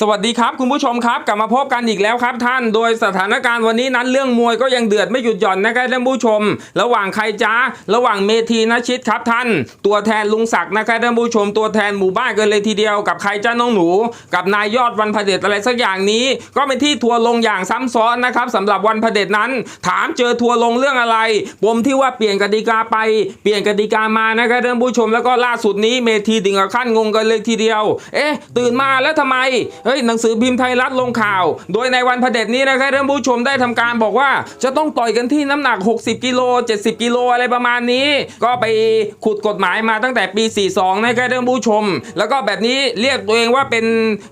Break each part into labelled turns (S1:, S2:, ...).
S1: สวัสดีครับคุณผู้ชมครับกลับมาพบกันอีกแล้วครับท่านโดยสถานการณ์วันนี้นั้นเรื่องมวยก็ยังเดือดไม่หยุดหย่อนนะครับท่านผู้ชม ระหว่างใครจ้าระหว่างเมทีนชิตครับท่าน ตัวแทนลุงศักดิ์นะครับท่านผู้ชม ตัวแทนหมู่บ้านกันเลยทีเดียวกับใครจ้าน้องหนู กับนายยอดวันพเด็จอะไรสักอย่างนี้ ก็เป็นที่ทัวร์ลงอย่างซ้ำซ้อนนะครับสำหรับวันพเด็จนั้น ถามเจอทัวร์ลงเรื่องอะไรปมที่ว่าเปลี่ยนกติกาไปเปลี่ยนกติกามานะครับท่านผู้ชม แล้วก็ล่าสุดนี้เมทีถึงกับขั้นงงกันเลยทีเดียว เอ๊ะตื่นมาแล้วทำไมเฮ้ยหนังสือพิมพ์ไทยรัฐลงข่าว โดยในวันพเด็จนี้นะครับท่านผู้ชมได้ทำการบอกว่า จะต้องต่อยกันที่น้ำหนัก 60 กิโล 70 กิโลอะไรประมาณนี้ ก็ไปขุดกฎหมายมาตั้งแต่ปี 42 นะครับท่านผู้ชม แล้วก็แบบนี้เรียกตัวเองว่าเป็น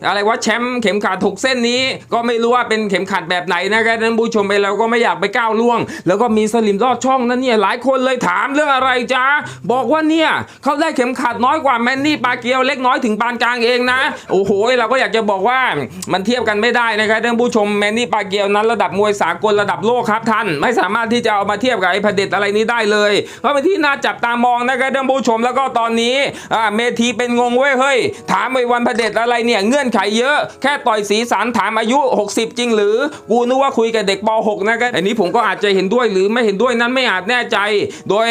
S1: อะไรว่าแชมป์เข็มขัดถกเส้นนี้ ก็ไม่รู้ว่าเป็นเข็มขัดแบบไหนนะครับท่านผู้ชมไปเราก็ไม่อยากไปก้าวล่วง แล้วก็มีสลิมรอดช่องนั่นเนี่ยหลายคนเลยถามเรื่องอะไรจ้าบอกว่าเนี่ยเขาได้เข็มขัดน้อยกว่าแมนนี่ปาเกียวเล็กน้อยถึงปานกลางเองนะโอ้โหเราก็อยากจะบอกว่ามันเทียบกันไม่ได้นะครับท่านผู้ชมแมนนี่ปาเกียวนั้นระดับมวยสากลระดับโลกครับท่าน ไม่สามารถที่จะเอามาเทียบกับไอ้พเด็จอะไรนี้ได้เลยเพราเป็นที่น่าจับตามองนะครับท่านผู้ชมแล้วก็ตอนนี้อ่าเมทีเป็นงงเว้ยเฮ้ยถามไอ้วันพเด็จอะไรเนี่ยเงื่อนไขเยอะ แค่ต่อยสีสันถามอายุ 60 จริงหรือ กูนึกว่าคุยกับเด็กป .6 นะครับอันนี้ผมก็อาจจะเห็นด้วยหรือไม่เห็นด้วยนั้นไม่อาจแน่ใจ โดย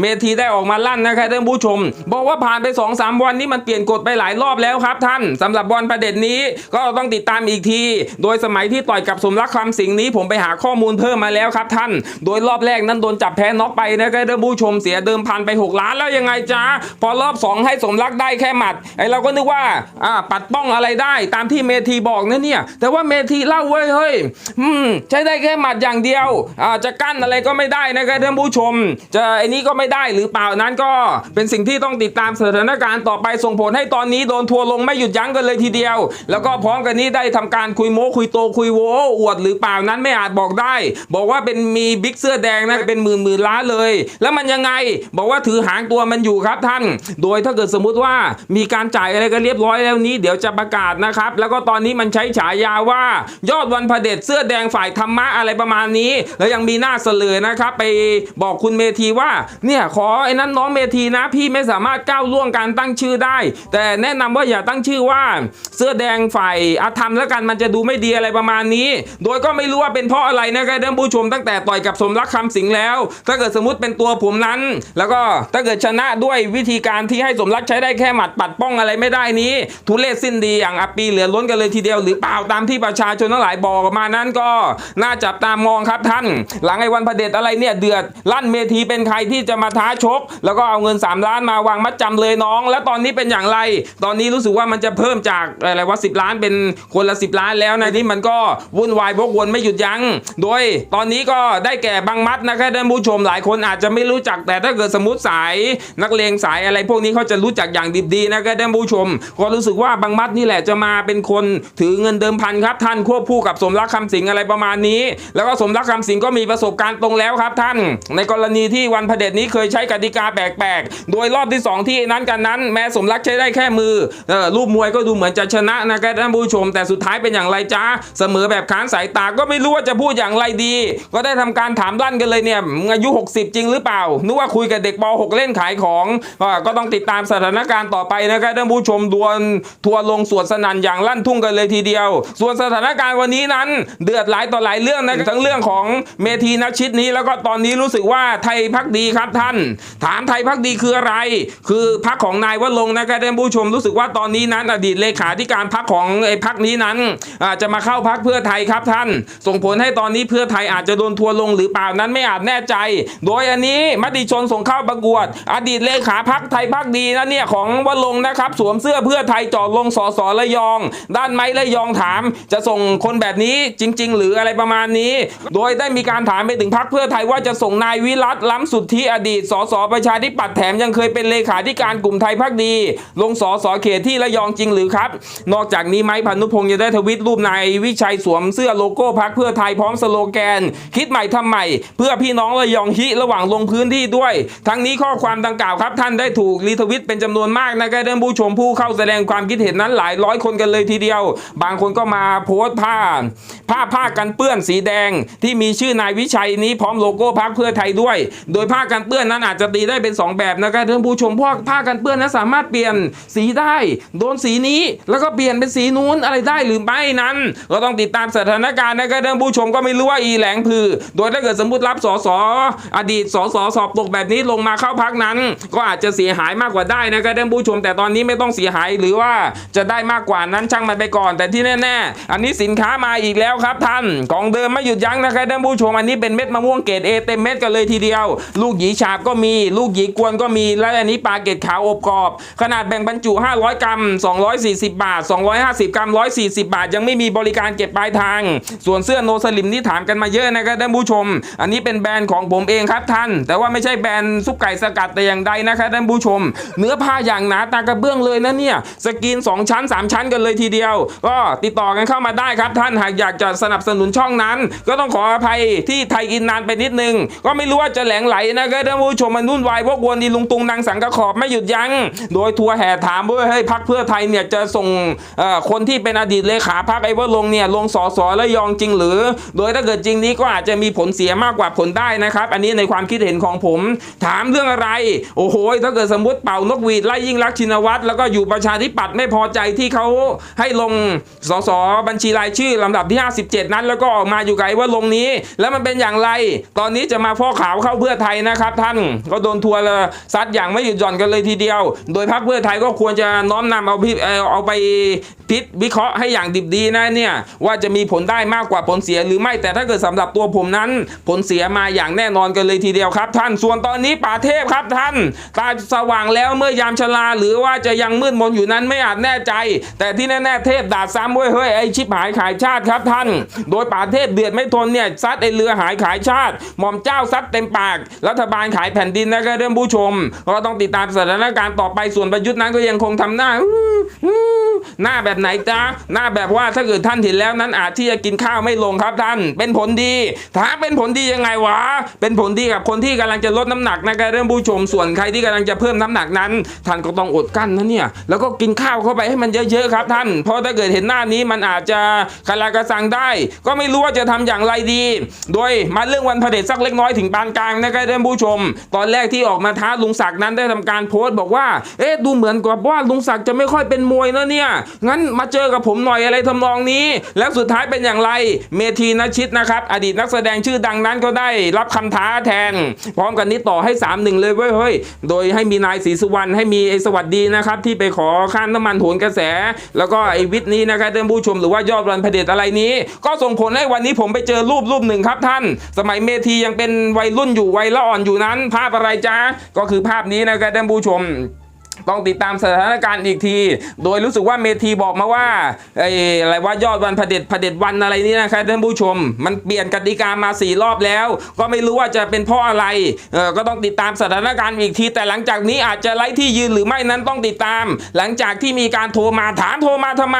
S1: เมทีได้ออกมาลั่นนะครับท่านผู้ชม บอกว่าผ่านไป2-3วันนี้มันเปลี่ยนกฎไปหลายรอบแล้วครับท่านสำหรับบอลประเด็นนี้ก็ต้องติดตามอีกที โดยสมัยที่ต่อยกับสมรักคำสิงนี้ผมไปหาข้อมูลเพิ่มมาแล้วครับท่าน โดยรอบแรกนั้นโดนจับแพ้น็อกไปนะครับท่านผู้ชมเสียเดิมพันไป 6 ล้านแล้วยังไงจ๊ะพอรอบ 2 ให้สมรักได้แค่หมัดไอเราก็นึกว่าอ่าปัดป้องอะไรได้ตามที่เมทีบอกนะเนี่ย แต่ว่าเมทีเล่าเว้ยเฮ้ยอืมใช้ได้แค่หมัดอย่างเดียวอ่าจะกั้นอะไรก็ไม่ได้นะครับท่านผู้ชม จะไอ้นี้ก็ไม่ได้หรือเปล่านั้นก็เป็นสิ่งที่ต้องติดตามสถานการณ์ต่อไปส่งผลให้ตอนนี้โดนทัวร์ลงไม่หยุดยั้งกันเลยทีเดียว แล้วก็พร้อมกันนี้ได้ทำการคุยโม้คุยโตคุยโวอวดหรือเปล่านั้นไม่อาจบอกได้ บอกว่าเป็นมีบิ๊กเสื้อแดงนะเป็นหมื่นหมื่นล้านเลย แล้วมันยังไงบอกว่าถือหางตัวมันอยู่ครับท่าน โดยถ้าเกิดสมมุติว่ามีการจ่ายอะไรกันเรียบร้อยแล้วนี้ เดี๋ยวจะประกาศนะครับ แล้วก็ตอนนี้มันใช้ฉายาว่า ยอดวันพเด็จเสื้อแดงฝ่ายธรรมะอะไรประมาณนี้ แล้วยังมีหน้าเสลอนะครับ ไปบอกคุณเมทีว่าเนี่ยขอไอ้นั้นน้องเมทีนะ พี่ไม่สามารถก้าวล่วงการตั้งชื่อได้ แต่แนะนำว่าอย่าตั้งชื่อว่าเสื้อแดงฝ่ายอาธรรมแล้วกันมันจะดูไม่ดีอะไรประมาณนี้ โดยก็ไม่รู้ว่าเป็นเพราะอะไรนะครับท่านผู้ชมตั้งแต่ต่อยกับสมรักคำสิงแล้ว ถ้าเกิดสมมติเป็นตัวผมนั้น แล้วก็ถ้าเกิดชนะด้วยวิธีการที่ให้สมรักใช้ได้แค่หมัดปัดป้องอะไรไม่ได้นี้ ทุเรศสิ้นดีอย่างอปีเหลือล้นกันเลยทีเดียวหรือเปล่าตามที่ประชาชนทั้งหลายบอกมานั้นก็น่าจับตามองครับท่าน หลังไอ้วันพเด็จอะไรเนี่ยเดือดลั่นเมทีเป็นใครที่จะมาท้าชก แล้วก็เอาเงิน 3 ล้านมาวางมัดจำเลยน้อง แล้วตอนนี้เป็นอย่างไร ตอนนี้รู้สึกว่ามันจะเพิ่มจากอะไรว่า10ล้านเป็นคนละ 10 ล้านแล้วนะนี่มันก็วุ่นวายบกวนไม่หยุดยัง้ง โดยตอนนี้ก็ได้แก่บางมัดนะครับท่านผู้ชมหลายคนอาจจะไม่รู้จักแต่ถ้าเกิดสมมติสายนักเลงสายอะไรพวกนี้เขาจะรู้จักอย่างดิบดีนะครับท่านผู้ชม ก็รู้สึกว่าบางมัดนี่แหละจะมาเป็นคนถือเงินเดิมพันครับท่านควบคู่กับสมรักคำสิงอะไรประมาณนี้ แล้วก็สมรักคำสิงก็มีประสบการณ์ตรงแล้วครับท่าน ในกรณีที่วันพเด็จนี้เคยใช้กติกาแปลกๆโดยรอบที่ 2 ที่นั้นกันนั้น แม้สมรักใช้ได้แค่มือออรูปมวยก็ดูเหมือนจะชนะนะครับท่านผู้ชม แต่สุดท้ายเป็นอย่างไรจ้าเสมอแบบค้านสายตาก็ไม่รู้ว่าจะพูดอย่างไรดี ก็ได้ทำการถามลั่นกันเลยเนี่ยอายุ 60 จริงหรือเปล่านึกว่าคุยกับเด็กป .6 เล่นขายของก็ต้องติดตามสถานการณ์ต่อไปนะครับท่านผู้ชมดวลทัวร์ลงสวนสนันอย่างลั่นทุ่งกันเลยทีเดียว ส่วนสถานการณ์วันนี้นั้น เดือดหลายต่อหลายเรื่องนะทั้งเรื่องของเมทีนักชิดนี้ แล้วก็ตอนนี้รู้สึกว่าไทยพักดีครับท่าน ถามไทยพักดีคืออะไร คือพักของนายวรงนะครับท่านผู้ชมรู้สึกว่าตอนนี้นั้นอดีตเลขาธิการพักของไอ้พักนี้นั้นอาจจะมาเข้าพักเพื่อไทยครับท่าน ส่งผลให้ตอนนี้เพื่อไทยอาจจะโดนทัวร์ลงหรือเปล่านั้นไม่อาจแน่ใจ โดยอันนี้มติชนส่งเข้าประกวด อดีตเลขาพักไทยพักดีนะเนี่ยของวรงนะครับ สวมเสื้อเพื่อไทยจอดลงสอสอระยอง ด้านไม้ระยองถาม จะส่งคนแบบนี้จริง ๆ หรืออะไรประมาณนี้ โดยได้มีการถามไปถึงพักเพื่อไทยว่าจะส่งนายวิรัตล้ำสุดทธิอดีตสสประชาธิปัตย์แถมยังเคยเป็นเลขาธิการกลุ่มไทยพักดี ลงสอสอเขตที่ระยองจริงหรือครับ นอกจากนี้ไม้พันุพงศ์ยังได้ทวิตรูปนายวิชัยสวมเสื้อโลโก้พักเพื่อไทยพร้อมสโลแกน คิดใหม่ทำใหม่ เพื่อพี่น้องระยองฮิระหว่างลงพื้นที่ด้วย ทั้งนี้ข้อความดังกล่าวครับ ท่านได้ถูกรีทวิตเป็นจำนวนมากนะครับท่านผู้ชมผู้เข้าแสดงความคิดเห็นนั้นหลายร้อยคนกันเลยทีเดียว บางคนก็มาโพสต์ภาพภาผ้ากันเปื้อนสีแดง ที่มีชื่อนายวิชัยนี้พร้อมโลโก้พักเพื่อไทยด้วย โดยผ้ากันเปื้อนนั้นอาจจะตีได้เป็น 2 แบบนะครับท่านผู้ชมเพราะผ้ากันเปื้อนนั้นสามารถเปลี่ยนสีได้ โดนสีนี้แล้วก็เปลี่ยนเป็นสีนู้นอะไรได้หรือไม่นั้น ก็ต้องติดตามสถานการณ์นะครับท่านผู้ชมก็ไม่รู้ว่าอีแหลงพือ โดยถ้าเกิดสมมติรับสสอดีตสสสอบตกแบบนี้ลงมาเข้าพักนั้น ก็อาจจะเสียหายมากกว่าได้นะครับท่านผู้ชม แต่ตอนนี้ไม่ต้องเสียหายหรือว่าจะได้มากกว่านั้นช่างมันไปก่อน แต่ที่แน่ๆ อันนี้สินค้ามาอีกแล้วครับท่านของเดิมไม่หยุดยั้งนะครับท่านผู้ชมอันนี้เป็นเม็ดมะม่วงเกรดเอเต็มเม็ดกันเลยทีเดียว ลูกหยีฉาบก็มี ลูกหยีกวนก็มีและอันนี้ปลาเกตขาวอบกรอบ ขนาดแบ่งบรรจุ 500 กรัม 240 บาท 250 50 กรัม 140 บาท ยังไม่มีบริการเก็บปลายทาง ส่วนเสื้อโนสลิมที่ถามกันมาเยอะนะครับท่านผู้ชม อันนี้เป็นแบรนด์ของผมเองครับท่าน แต่ว่าไม่ใช่แบรนด์ซุปไก่สกัดแต่อย่างใดนะครับท่านผู้ชม เนื้อผ้าอย่างหนาตากระเบื้องเลยนะเนี่ยสกรีน2 ชั้น 3 ชั้นกันเลยทีเดียว ก็ติดต่อกันเข้ามาได้ครับท่านหากอยากจะสนับสนุนช่องนั้น ก็ต้องขออภัยที่ไทยอินนานไปนิดนึง ก็ไม่รู้ว่าจะแหลงไหลนะครับท่านผู้ชมมันนุ่นวายวกวนดีลุงตุงนางสังกะขอบไม่หยุดยัง้งโดยทัวร์แห่ถามว่าเฮ้ยพักเพื่อไทยเนี่ยจะส่งเอ่อคนที่เป็นอดีตเลขาพักไอ้ว่าลงเนี่ยลงสอสอและยองจริงหรือ โดยถ้าเกิดจริงนี้ก็อาจจะมีผลเสียมากกว่าผลได้นะครับ อันนี้ในความคิดเห็นของผม ถามเรื่องอะไร โอ้โห ถ้าเกิดสมมติเป่านกหวีดไล่ยิ่งรักชินวัตรแล้วก็อยู่ประชาธิปัตย์ไม่พอใจที่เขาให้ลงสสบัญชีรายชื่อลำดับที่ 57 นั้น แล้วก็ออกมาอยู่ไกลว่าลงนี้ แล้วมันเป็นอย่างไร ตอนนี้จะมาฟอขาวเข้าเพื่อไทยนะครับท่านก็โดนทัวร์ซัดอย่างไม่หยุดหย่อนกันเลยทีเดียว โดยพรรคเพื่อไทยก็ควรจะน้อมนำเอาเอาไปพิษวิเคราะห์ให้อย่างดิบดีนะเนี่ยว่าจะมีผลได้มากกว่าผลเสียหรือไม่แต่ถ้าเกิดสำหรับตัวผมนั้น ผลเสียมาอย่างแน่นอนกันเลยทีเดียวครับ ท่านส่วนตอนนี้ป่าเทพครับท่านตาสว่างแล้วเมื่อยามชราหรือว่าจะยังมืดมนอยู่นั้นไม่อาจแน่ใจ แต่ที่แน่ๆเทพดาดซ้ำเว้ยเฮ้ยไอชิบหายขายชาติครับท่าน โดยป่าเทพเดือดไม่ทนเนี่ยซัดไอเรือหายขายชาติ หม่อมเจ้าซัดเต็มปาก รัฐบาลขายแผ่นดินนะครับท่านผู้ชมก็ต้องติดตามสถานการณ์ต่อไปส่วนประยุทธ์นั้นก็ยังคงทำหน้าอื หน้าแบบไหนจ๊ะหน้าแบบว่าถ้าเกิดท่านเห็นแล้วนั้นอาจที่จะกินข้าวไม่ลงครับท่าน เป็นผลดีถ้าเป็นผลดียังไงวะ เป็นผลดีกับคนที่กำลังจะลดน้ำหนักนะครับท่านผู้ชมส่วนใครที่กำลังจะเพิ่มน้ำหนักนั้น ท่านก็ต้องอดกั้นนะเนี่ยแล้วก็กินข้าวเข้าไปให้มันเยอะๆครับท่าน เพราะถ้าเกิดเห็นหน้านี้มันอาจจะคาลากระสังได้ ก็ไม่รู้ว่าจะทำอย่างไรดี โดยมาเรื่องวันพระเด็จสักเล็กน้อยถึงปานกลางนะครับท่านผู้ชม ตอนแรกที่ออกมาท้าลุงศักดิ์นั้นได้ทำการโพสต์บอกว่า เอ๊ะดูเหมือนกับว่าลุงศักดิ์จะไม่ค่อยเป็นมวยนะเนี่ยงั้นมาเจอกับผมหน่อยอะไรทำนองนี้ แล้วสุดท้ายเป็นอย่างไร เมทีนชิตนะครับ อดีตนักแสดงชื่อดังนั้นก็ได้รับคำท้าแทน พร้อมกันนี้ต่อให้ 3 1 เลยเว้ยเฮ้ยโดยให้มีนายศรีสุวรรณให้มีไอสวัสดีนะครับ ที่ไปขอค่าน้ำมันโหนกระแส แล้วก็ไอวิทย์นี้นะครับท่านผู้ชมหรือว่ายอดวันเผด็จอะไรนี้ ก็ส่งผลให้วันนี้ผมไปเจอรูปรูปหนึ่งครับท่าน สมัยเมทียังเป็นวัยรุ่นอยู่วัยละอ่อนอยู่นั้น ภาพอะไรจ๊ะก็คือภาพนี้นะครับท่านผู้ชม ต้องติดตามสถานการณ์อีกที โดยรู้สึกว่าเมทีบอกมาว่าไอ้อะไรว่ายอดวันเผด็จเผด็จวันอะไรนี่นะครับท่านผู้ชม มันเปลี่ยนกติกามาสี่รอบแล้ว ก็ไม่รู้ว่าจะเป็นเพราะอะไรเออก็ต้องติดตามสถานการณ์อีกที แต่หลังจากนี้อาจจะไล่ที่ยืนหรือไม่นั้นต้องติดตาม หลังจากที่มีการโทรมาถามโทรมาทำไม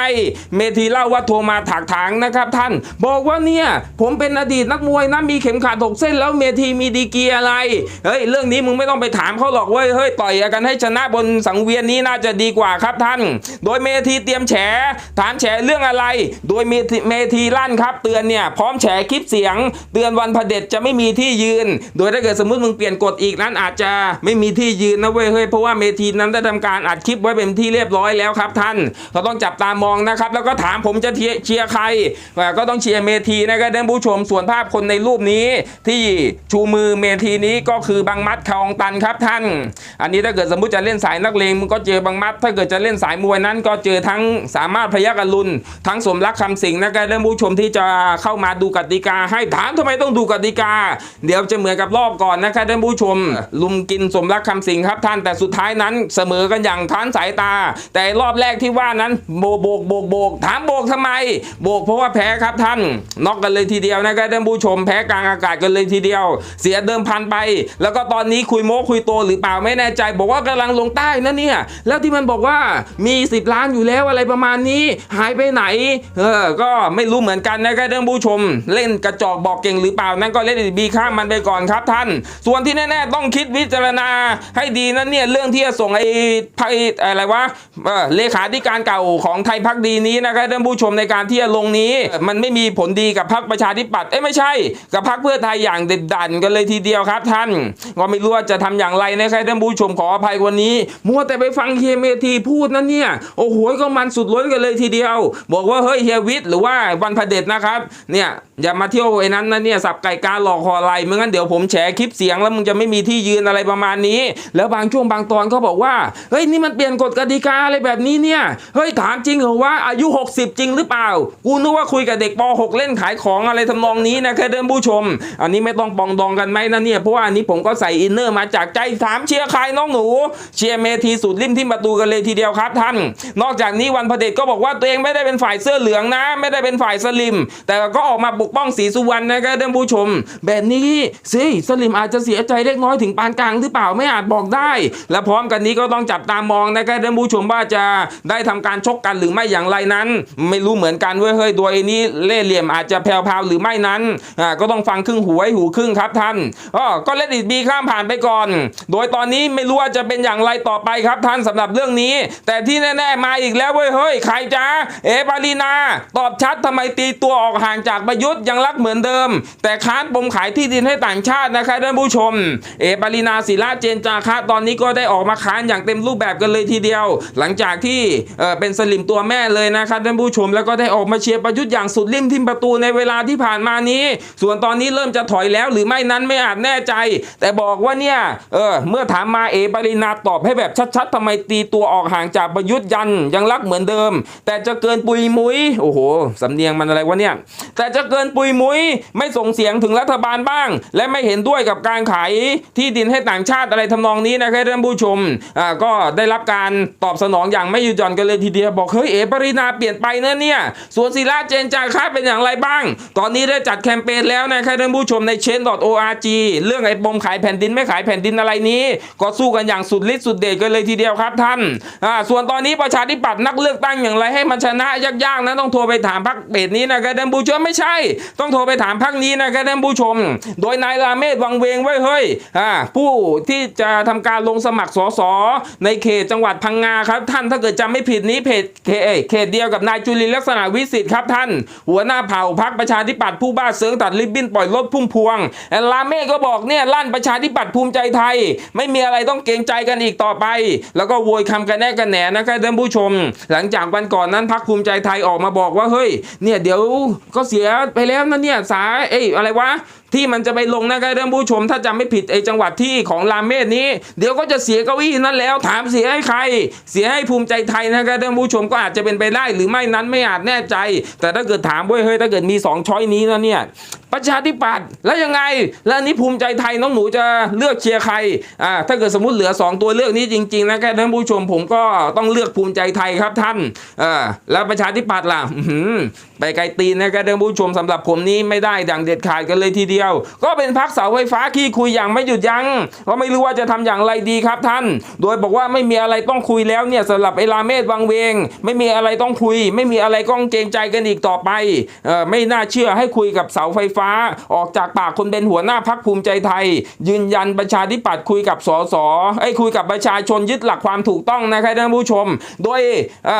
S1: เมทีเล่าว่าโทรมาถากถางนะครับ ท่าน บอกว่าเนี่ยผมเป็นอดีตนักมวยนะมีเข็มขัดหกเส้น แล้วเมทีมีดีกีอะไรเฮ้ยเรื่องนี้มึงไม่ต้องไปถามเขาหรอกเว้ยเฮ้ยต่อยกันให้ชนะบนสังเวียนนี้น่าจะดีกว่าครับท่าน โดยเมทีเตรียมแฉ ถามแฉเรื่องอะไร โดยเมทีเมทีลั่นครับเตือนเนี่ยพร้อมแฉคลิปเสียง เตือนวันพเด็จจะไม่มีที่ยืน โดยถ้าเกิดสมมติมึงเปลี่ยนกฎอีกนั้นอาจจะไม่มีที่ยืนนะเว้ยเฮ้ยเพราะว่าเมทีนั้นได้ทำการอัดคลิปไว้เป็นที่เรียบร้อยแล้วครับท่านเราต้องจับตามองนะครับ แล้วก็ถามผมจะเชียร์ใครอ่ก็ต้องเชียร์เมทีนะครับท่านผู้ชมส่วนภาพคนในรูปนี้ ที่ชูมือเมทีนี้ก็คือบังมัดคองตันครับท่าน อันนี้ถ้าเกิดสมมติจะเล่นสายนักเลงมึงก็เจอบังมัด ถ้าเกิดจะเล่นสายมวยนั้น ก็เจอทั้งสามารถพยักอรุณทั้งสมรักคำสิงนะครับท่านผู้ชมที่จะเข้ามาดูกติกา ให้ถามทำไมต้องดูกติกา เดี๋ยวจะเหมือนกับรอบก่อนนะครับท่านผู้ชม ลุมกินสมรักคำสิงครับท่านแต่สุดท้ายนั้นเสมอกันอย่างท้านสายตา แต่รอบแรกที่ว่านั้นโบกโบกโบกโบกถามโบกทำไม โบกเพราะว่าแพ้ครับท่านน็อกกันเลยทีเดียวนะครับท่านผู้ชม แพ้กลางอากาศกันเลยทีเดียว เสียเดิมพันไป แล้วก็ตอนนี้คุยโม้คุยโตหรือเปล่าไม่แน่ใจ บอกว่ากำลังลงใต้นะเนี่ย แล้วที่มันบอกว่ามี 10 ล้านอยู่แล้วอะไรประมาณนี้ หายไปไหน เออ ก็ไม่รู้เหมือนกันนะครับท่านผู้ชม เล่นกระจอกบอกเก่งหรือเปล่า นั่นก็เล่นบีข้ามมันไปก่อนครับท่าน ส่วนที่แน่ๆต้องคิดวิจารณาให้ดีนะเนี่ยเรื่องที่จะส่งไอ้ไพ่อะไรวะเเลขาธิการเก่าของไทยพักดีนี้นะครับท่านผู้ชมในการที่จะลงนี้ มันไม่มีผลดีกับพรรคประชาธิปัตย์เอ้ไม่ใช่ กับพรรคเพื่อไทยอย่างเด็ดดันกันเลยทีเดียวครับท่านก็ไม่รู้ว่าจะทำอย่างไรนะครับท่านผู้ชมขออภัยวันนี้มัวแต่ไปฟังเฮียเมทีพูดนั่นเนี่ย โอ้โหก็มันสุดล้นกันเลยทีเดียว บอกว่าเฮ้ยเฮียวิทย์หรือว่าวันพเดชนะครับ เนี่ยอย่ามาเที่ยวไอ้นั้นนะเนี่ยสับไก่กาหลอกคออะไรไม่งั้นเดี๋ยวผมแฉคลิปเสียงแล้วมึงจะไม่มีที่ยืนอะไรประมาณนี้ แล้วบางช่วงบางตอนเขาบอกว่าเฮ้ยนี่มันเปลี่ยนกฎกติกาอะไรแบบนี้เนี่ยเฮ้ยถามจริงเหรอว่าอายุ 60 จริงหรือเปล่า กูนึกว่าคุยกับเด็กป .6 เล่นขายของอะไรทำนองนี้นะแค่เดิมผู้ชม อันนี้ไม่ต้องปองดองกันไหมนะเนี่ยเพราะว่าอันนี้ผมก็ใส่อินเนอร์มาจากใจถามเชียร์ใครน้องหนู เชียร์เมทีสุดริมที่ประตูกันเลยทีเดียวครับท่าน นอกจากนี้วันพเดชก็บอกว่าตัวเองไม่ได้เป็นฝ่ายเสื้อเหลืองนะ ไม่ได้เป็นฝ่ายสลิม แต่ก็ออกมาปกป้องสีสุวรรณนะครับท่านผู้ชม แบบนี้สิสลิมอาจจะเสียใจเล็กน้อยถึงปานกลางหรือเปล่าไม่อาจบอกได้ และพร้อมกันนี้ก็ต้องจับตามองนะครับท่านผู้ชมว่าจะได้ทำการชกกันหรือไม่อย่างไรนั้น ไม่รู้เหมือนกันเว้ยเฮ้ยตัวไอ้นี้เล่เหลี่ยมอาจจะแผ่วๆหรือไม่นั้นอ่าก็ต้องฟังครึ่งหูไว้หูครึ่งครับท่านอ๋อก็เลดิตบีข้ามผ่านไปก่อน โดยตอนนี้ไม่รู้ว่าจะเป็นอย่างไรต่อไปครับท่านสำหรับเรื่องนี้ แต่ที่แน่ ๆ มาอีกแล้วเว้ยเฮ้ยใครจ้าเอปารีนา ตอบชัดทำไมตีตัวออกห่างจากประยุทธ์ยังรักเหมือนเดิม แต่ค้านปมขายที่ดินให้ต่างชาตินะครับท่านผู้ชม เอปารีนาศิลาเจนจาคะตอนนี้ก็ได้ออกมาค้านอย่างเต็มรูปแบบกันเลยทีเดียว หลังจากที่เเป็นสลิมตัวแม่เลยนะครับท่านผู้ชมแล้วก็ได้ออกมาเชียร์ประยุทธ์อย่างสุดริมทิมประตูในเวลาที่ผ่านมานี้ ส่วนตอนนี้เริ่มจะถอยแล้วหรือไม่นั้นไม่อาจแน่ใจ แต่บอกว่าเนี่ยเออเมื่อถามมาเอปารีนาตอบให้แบบชัดๆทำไมตีตัวออกห่างจากประยุทธ์ยันยังรักเหมือนเดิม แต่จะเกินปุยมุยโอ้โหสำเนียงมันอะไรวะเนี่ยแต่จะเกินปุยมุยไม่ส่งเสียงถึงรัฐบาลบ้าง และไม่เห็นด้วยกับการขายที่ดินให้ต่างชาติอะไรทำนองนี้นะครับท่านผู้ชมอ่าก็ได้รับการตอบสนองอย่างไม่ยุดหย่อนกันเลยทีเดียวบอกเฮ้ยเอปรินาเปลี่ยนไปนะเนี่ยส่วนศิลาเจนจาค่าเป็นอย่างไรบ้าง ตอนนี้ได้จัดแคมเปญแล้วนะครับท่านผู้ชมใน chain.org เรื่องไอ้ปมขายแผ่นดินไม่ขายแผ่นดินอะไรนี้ ก็สู้กันอย่างสุดฤทธิ์สุดเดชกันเลยทีเดียวครับท่านอ่าส่วนตอนนี้ประชาธิปัตย์นักเลือกตั้งอย่างไรให้มันชนะยากๆนะต้องโทรไปถามพรรคเบดนี้นะครับท่านผู้ชมไม่ใช่ ต้องโทรไปถามพรรคนี้นะครับท่านผู้ชม โดยนายราเมศวังเวงไว้เฮ้ยอ่าผู้ที่จะทำการลงสมัครสสในเขตจังหวัดพังงาครับท่านถ้าเกิดจำไม่ผิดนี้เพจเขตเขตเดียวกับนายจุลินลักษณะวิสิทธิ์ครับท่าน หัวหน้าเผ่าพรรคประชาธิปัตย์ผู้บ้าเสืองตัดริบบิ้นปล่อยรถพุ่มพวงแอนลาเม่ก็บอกเนี่ยลั่นประชาธิปัตย์ภูมิใจไทย ไม่มีอะไรต้องเกรงใจกันอีกต่อไปแล้วก็โวยคำกันแน่กันแหนนะครับท่านผู้ชม หลังจากวันก่อนนั้นพักภูมิใจไทยออกมาบอกว่าเฮ้ยเนี่ยเดี๋ยวก็เสียไปแล้วนะเนี่ยสาเอ้ยอะไรวะ ที่มันจะไปลงนะครับท่านผู้ชม ถ้าจำไม่ผิดไอ้จังหวัดที่ของรามเมศนี้ เดี๋ยวก็จะเสียเก้าอี้นั้นแล้ว ถามเสียให้ใคร เสียให้ภูมิใจไทยนะครับท่านผู้ชมก็อาจจะเป็นไปได้หรือไม่นั้นไม่อาจแน่ใจ แต่ถ้าเกิดถามเว้ยเฮ้ยถ้าเกิดมีสองช้อยนี้นะเนี่ยประชาธิปัตย์แล้วยังไง แล้วนี้ภูมิใจไทยน้องหนูจะเลือกเชียร์ใครอ่าถ้าเกิดสมมติเหลือ 2 ตัวเลือกนี้จริงๆนะครับท่านผู้ชมผมก็ต้องเลือกภูมิใจไทยครับท่านเออแล้วประชาธิปัตย์ล่ะไปไกลตีนนะครับท่านผู้ชมสำหรับผมนี้ไม่ได้ดังเด็ดขาดกันเลยทีเดียวก็เป็นพักเสาไฟฟ้าขี้คุยอย่างไม่หยุดยัง้งก็ไม่รู้ว่าจะทำอย่างไรดีครับท่าน โดยบอกว่าไม่มีอะไรต้องคุยแล้วเนี่ยสำหรับไอ้ลาเมศวังเวง ไม่มีอะไรต้องคุย ไม่มีอะไรต้องเกรงใจกันอีกต่อไปเออไม่น่าเชื่อให้คุยกับเสาไฟฟ้า ออกจากปากคนเป็นหัวหน้าพักภูมิใจไทย ยืนยันประชาธิปัตย์คุยกับสสไอ้คุยกับประชาชนยึดหลักความถูกต้องนะครับท่านผู้ชม โดย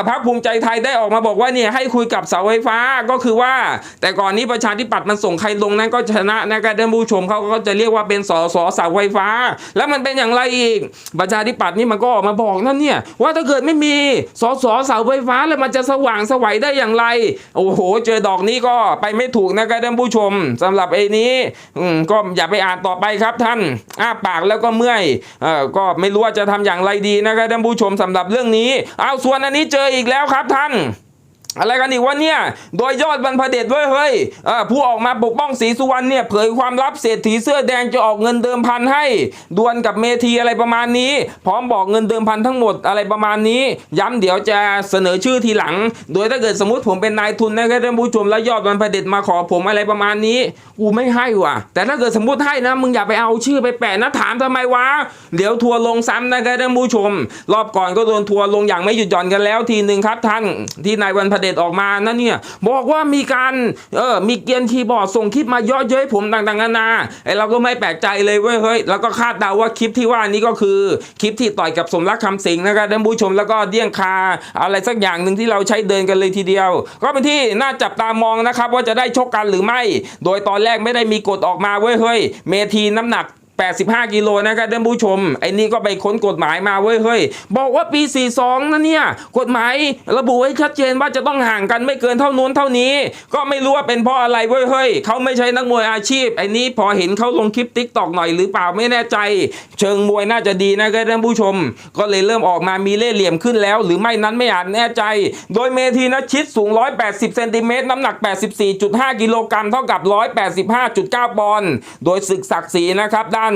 S1: พักภูมิใจไทยได้ออกมาบอกว่าเนี่ยให้คุยกับเสาไฟฟ้าก็คือว่า แต่ก่อนนี้ประชาธิปัตย์มันส่งใครลงนั้นก็ชนะนะครับท่านผู้ชมเขาก็จะเรียกว่าเป็นสสเสาไฟฟ้า แล้วมันเป็นอย่างไรอีกประชาธิปัตย์นี่มันก็ออกมาบอกนั่นเนี่ยว่าถ้าเกิดไม่มีสสเสาไฟฟ้าแล้วมันจะสว่างสวัยได้อย่างไร โอ้โห เจอดอกนี้ก็ไปไม่ถูกนะครับท่านผู้ชมสำหรับไอ้นี้ก็อย่าไปอ่านต่อไปครับท่านอ้าปากแล้วก็เมื่อยเออก็ไม่รู้ว่าจะทำอย่างไรดีนะครับท่านผู้ชมสำหรับเรื่องนี้ เอาส่วนอันนี้เจออีกแล้วครับท่าน อะไรกันอีกวะเนี่ย โดยยอดบรรพเดชเว้ยเฮ้ยผู้ออกมาปกป้องศรีสุวรรณเนี่ยเผยความลับเศรษฐีเสื้อแดงจะออกเงินเดิมพันให้ ดวลกับเมทีอะไรประมาณนี้ พร้อมบอกเงินเดิมพันทั้งหมดอะไรประมาณนี้ ย้ำเดี๋ยวจะเสนอชื่อทีหลัง โดยถ้าเกิดสมมติผมเป็นนายทุนนะครับท่านผู้ชมแล้วยอดบรรพเดชมาขอผมอะไรประมาณนี้ กูไม่ให้ว่ะ แต่ถ้าเกิดสมมติให้นะมึงอย่าไปเอาชื่อไปแปะนะถามทำไมวะ เดี๋ยวทัวร์ลงซ้ำนะครับท่านผู้ชม รอบก่อนก็โดนทัวร์ลงอย่างไม่หยุดหย่อนกันแล้วทีหนึ่งครับท่านที่นายวันพเดออกมานั่นเนี่ยบอกว่ามีการเออมีเกียนคีย์บอร์ดส่งคลิปมาย่อเย้ยผมต่างๆนานาไอเราก็ไม่แปลกใจเลยเว้ยเฮ้ยแล้วก็คาดเดาว่าคลิปที่ว่านี้ก็คือคลิปที่ต่อยกับสมรักคำสิงนะครับท่านผู้ชมแล้วก็เดี้ยงคาอะไรสักอย่างหนึ่งที่เราใช้เดินกันเลยทีเดียว ก็เป็นที่น่าจับตามองนะครับว่าจะได้ชกกันหรือไม่ โดยตอนแรกไม่ได้มีกฎออกมาเว้ยเฮ้ยเมทีน้ำหนัก 85 กิโลนะครับท่านผู้ชม ไอ้นี่ก็ไปค้นกฎหมายมาเว้ยเฮ้ย บอกว่าปี 42 นะเนี่ย กฎหมายระบุไว้ชัดเจนว่าจะต้องห่างกันไม่เกินเท่านู้นเท่านี้ ก็ไม่รู้ว่าเป็นเพราะอะไรเว้ยเฮ้ยเขาไม่ใช่นักมวยอาชีพ ไอ้นี้พอเห็นเขาลงคลิปติ๊กตอกหน่อยหรือเปล่าไม่แน่ใจ เชิงมวยน่าจะดีนะครับท่านผู้ชม ก็เลยเริ่มออกมามีเล่ห์เหลี่ยมขึ้นแล้ว หรือไม่นั้นไม่อาจแน่ใจ โดยเมทีนชิตสูง 180 เซนติเมตรน้ำหนัก 84.5 กิโลกรัมเท่ากับ 185.9 ปอนด์ โดยศึกศักดิ์ศรีนะครับด้าน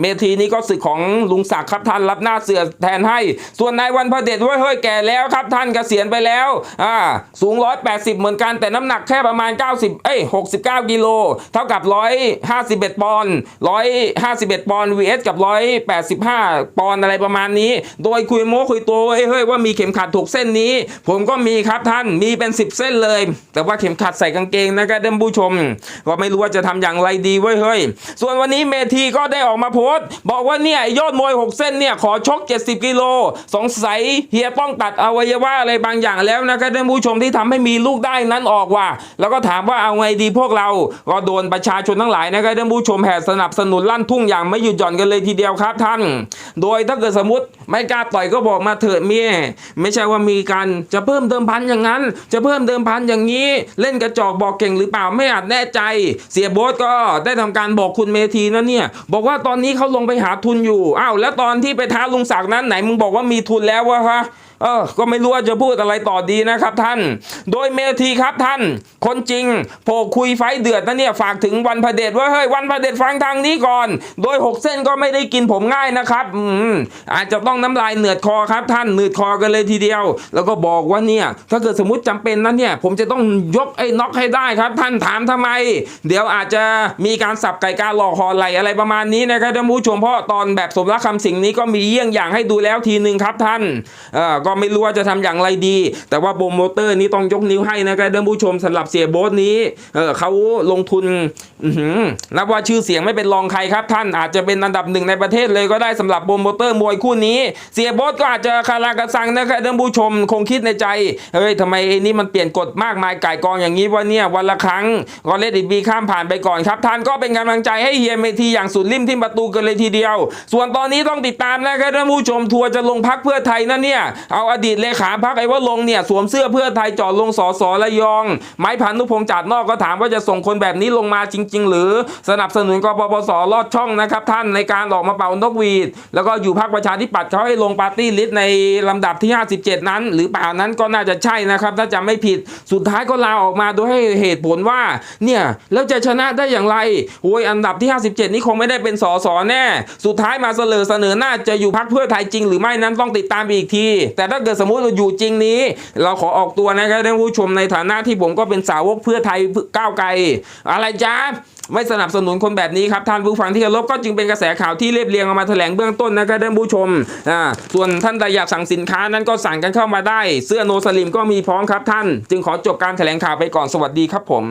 S1: เมทีนี้ก็ศึกของลุงศักดิ์ครับท่านรับหน้าเสือแทนให้ ส่วนนายวันพระเดชว้ยเฮ้ยแก่แล้วครับท่านเกษียณไปแล้วอ่าสูง 180 เหมือนกันแต่น้ำหนักแค่ประมาณ 90 เอ้ย 69 กิโล เท่ากับ 151 ปอนด์151 ปอนด์ vs กับ 185 ปอนด์อะไรประมาณนี้ โดยคุยโม้คุยตัวเว้ยเฮ้ยว่ามีเข็มขัดถูกเส้นนี้ ผมก็มีครับท่านมีเป็น 10 เส้นเลย แต่ว่าเข็มขัดใส่กางเกงนะครับท่านผู้ชมก็ไม่รู้ว่าจะทำอย่างไรดีเว้ยเฮ้ยส่วนวันนี้เมทีก็ได้ออกมาโพสต์ บอกว่าเนี่ยยอดมวย 6 เส้นเนี่ยขอชก 70 กิโล สงสัยเฮียต้องตัดอวัยวะอะไรบางอย่างแล้วนะครับท่านผู้ชมที่ทำให้มีลูกได้นั้นออกว่ะแล้วก็ถามว่าเอาไงดีพวกเรา ก็โดนประชาชนทั้งหลายนะครับท่านผู้ชมแห่สนับสนุนลั่นทุ่งอย่างไม่หยุดหย่อนกันเลยทีเดียวครับท่าน โดยถ้าเกิดสมมติไม่กล้าต่อยก็บอกมาเถิดเมียไม่ใช่ว่ามีการจะเพิ่มเดิมพันอย่างนั้น จะเพิ่มเดิมพันอย่างนี้ เล่นกระจอกบอกเก่งหรือเปล่าไม่อาจแน่ใจ เสียโบ๊ทก็ได้ทำการบอกคุณเมทีนะเนี่ยบอกอกว่าตอนนี้เขาลงไปหาทุนอยู่อ้าวแล้วตอนที่ไปท้าลุงศักดิ์นั้นไหนมึงบอกว่ามีทุนแล้ววะฮะ เออ ก็ไม่รู้ว่าจะพูดอะไรต่อดีนะครับท่าน โดยเมทีครับท่าน คนจริงโผล่คุยไฟเดือดนะเนี่ยฝากถึงวันพระเดชว่าเฮ้ยวันพระเดชฟังทางนี้ก่อน โดย 6 เส้นก็ไม่ได้กินผมง่ายนะครับอืมอาจจะต้องน้ำลายเหนือดคอครับท่านเหนืดคอกันเลยทีเดียว แล้วก็บอกว่าเนี่ยถ้าเกิดสมมติจำเป็นนะเนี่ย ผมจะต้องยกไอ้น็อกให้ได้ครับ ท่านถามทำไม เดี๋ยวอาจจะมีการสับไก่การหลอกคอไหลอะไรประมาณนี้นะครับท่านผู้ชมเพราะตอนแบบสมรักคำสิงนี้ก็มีเยี่ยงอย่างให้ดูแล้วทีหนึ่งครับท่านเอ่อก็ไม่รู้ว่าจะทำอย่างไรดี แต่ว่าโปรโมเตอร์นี้ต้องยกนิ้วให้นะครับท่านผู้ชมสำหรับเสียโบ๊ทนี้เออเขาลงทุนนับว่าชื่อเสียงไม่เป็นรองใครครับ ท่านอาจจะเป็นอันดับหนึ่งในประเทศเลยก็ได้สำหรับโปรโมเตอร์มวยคู่นี้ เสียโบ๊ทก็อาจจะคารากระซังนะครับท่านผู้ชมคงคิดในใจเฮ้ยทำไมไอ้นี่มันเปลี่ยนกฎมากมายก่ายกองอย่างนี้วะเนี่ยวันละครั้งก็เลดอีบีข้ามผ่านไปก่อนครับท่านก็เป็นกำลังใจให้เฮียเมทีอย่างสุดริมที่ประตูกันเลยทีเดียว ส่วนตอนนี้ต้องติดตามนะครับท่านผู้ชมทัวร์จะลงพักเพื่อไทยนะเนี่ยเอาอดีตเลขาพักไอ้ว่าลงเนี่ยสวมเสื้อเพื่อไทยจอดลงสอสอระยอง ไม้พันนุพงษ์จัดนอกก็ถามว่าจะส่งคนแบบนี้ลงมาจริง ๆ หรือสนับสนุนกปปสลอดช่องนะครับท่านในการออกมาเป่านกหวีด แล้วก็อยู่พักประชาธิปัตย์เขาให้ลงปาร์ตี้ลิสต์ในลำดับที่ 57 นั้น หรือเปล่านั้นก็น่าจะใช่นะครับ ถ้าจำไม่ผิดสุดท้ายก็ลาออกมาโดยให้เหตุผลว่าเนี่ยแล้วจะชนะได้อย่างไรโอ้ยอันดับที่ 57 นี้คงไม่ได้เป็นสอสอแน่ สุดท้ายมาเสนอเสนอหน้าจะอยู่พักเพื่อไทยจริง หรือไม่นั้นต้องติดตามอีกที แต่ถ้าเกิดสมมุติเราอยู่จริงนี้ เราขอออกตัวนะครับท่านผู้ชมในฐานะที่ผมก็เป็นสาวกเพื่อไทยก้าวไกล อะไรจ้าไม่สนับสนุนคนแบบนี้ครับท่านผู้ฟังที่เคารพก็จึงเป็นกระแสข่าวที่เรียบเรียงออกมาแถลงเบื้องต้นนะครับท่านผู้ชมอ่าส่วนท่านใดอยากสั่งสินค้านั้นก็สั่งกันเข้ามาได้ เสื้อโนสลิมก็มีพร้อมครับท่าน จึงขอจบการแถลงข่าวไปก่อนสวัสดีครับผม